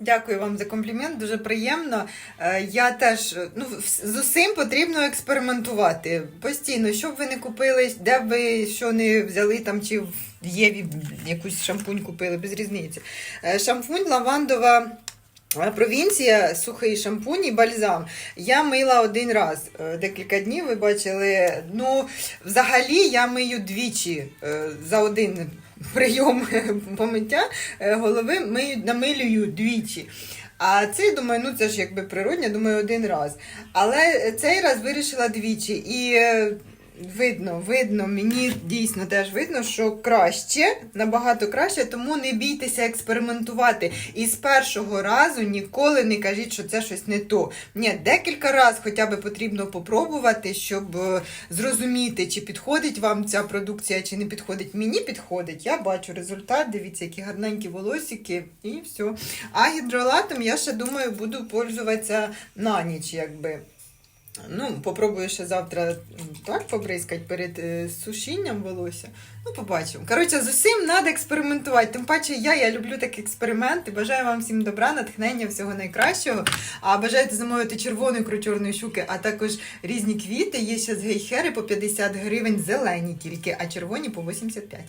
Дякую вам за комплімент, дуже приємно. Е, Я теж ну, з усім потрібно експериментувати постійно. Що б ви не купили, де б ви що не взяли там, чи в Єві якусь шампунь купили, без різниці. Е, Шампунь лавандова. Провінція, сухий шампунь і бальзам. Я мила один раз е, декілька днів. Ви бачили. Ну, взагалі я мию двічі е, за один прийом помиття е, голови мию, намилюю двічі. А цей, думаю, ну це ж якби природня, думаю, один раз. Але цей раз вирішила двічі. І видно, видно, мені дійсно теж видно, що краще, набагато краще, тому не бійтеся експериментувати. І з першого разу ніколи не кажіть, що це щось не то. Ні, декілька разів хоча б потрібно попробувати, щоб е, зрозуміти, чи підходить вам ця продукція, чи не підходить. Мені підходить, я бачу результат, дивіться, які гарненькі волосики, і все. А гідролатом я ще думаю, буду пользуватися на ніч, якби. Ну, попробую ще завтра так побризкати перед е, сушінням волосся. Ну, побачимо. Коротше, з усім треба експериментувати. Тим паче я, я люблю такі експерименти. Бажаю вам всім добра, натхнення, всього найкращого. А бажаєте замовити червону ікру чорної щуки, а також різні квіти. Є ще з гейхери по 50 гривень, зелені тільки, а червоні по 85.